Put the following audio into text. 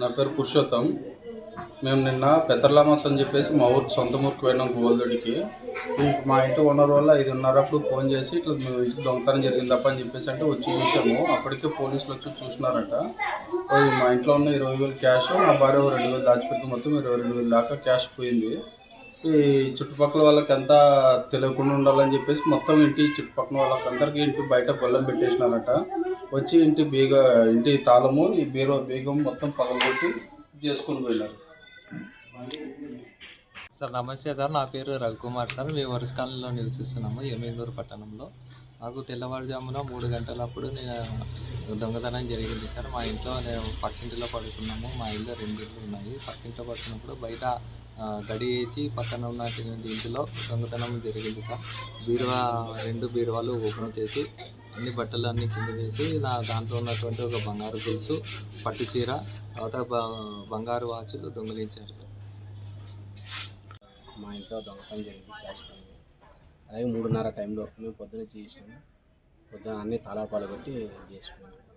నా పేరు పురుషోత్తం. మేము నిన్న పెద్దర్లామస్ అని చెప్పేసి మా ఊరు సొంత ఊరికి పోయినాం గోల్దొడికి. మా ఇంటి ఓనర్ వల్ల ఐదున్నర అప్పుడు ఫోన్ చేసి ఇట్లా మేము ఇంటికి దొంగతనం జరిగిందప్ప అని చెప్పేసి అంటే వచ్చి చూసాము. అప్పటికే పోలీసులు వచ్చి చూసినారంట. మా ఇంట్లో ఉన్న ఇరవై వేలు క్యాష్ మా భార్య రెండు వేలు దాచిపెట్టి మొత్తం ఇరవై రెండు వేలు దాకా క్యాష్ పోయింది. ఈ చుట్టుపక్కల వాళ్ళకి అంతా తెలియకుండా ఉండాలని చెప్పేసి మొత్తం ఇంటి చుట్టుపక్కల వాళ్ళకందరికీ ఇంటి బయట బొల్లం పెట్టేసినారట. వచ్చి ఇంటి బీగ ఇంటి తాళము ఈ బీరో బీగం మొత్తం పగలగొట్టి చేసుకొని పోయినారు. సార్ నమస్తే సార్. నా పేరు రవికుమార్ సార్. మేము వరుస కాలంలో నివసిస్తున్నాము ఎమ్మెల్యూరు పట్టణంలో. నాకు తెల్లవారుజామున మూడు గంటలప్పుడు నేను దొంగతనం జరిగింది సార్. మా ఇంట్లో నేను పక్కింటిలో పడుకున్నాము. మా ఇల్లు రెండు ఇల్లు ఉన్నాయి. పక్కింట్లో పడుకున్నప్పుడు బయట దడి వేసి పక్కన ఉన్నటువంటి ఇంటిలో దొంగతనం జరిగింది సార్. బీరువా రెండు బీరువాలు ఓపెన్ చేసి అన్ని బట్టలు అన్ని కింద వేసి నా దాంట్లో ఉన్నటువంటి ఒక బంగారు గొలుసు పట్టు చీర తర్వాత బ- బంగారు వాచులు దొంగిలించారు సార్. మా ఇంట్లో దొంగతనం జరిగింది క్యాష్ అలాగే మూడున్నర టైంలో మేము పొద్దున చేసినాము. పొద్దున అన్ని తలాపాలు కొట్టి చేసుకున్నాము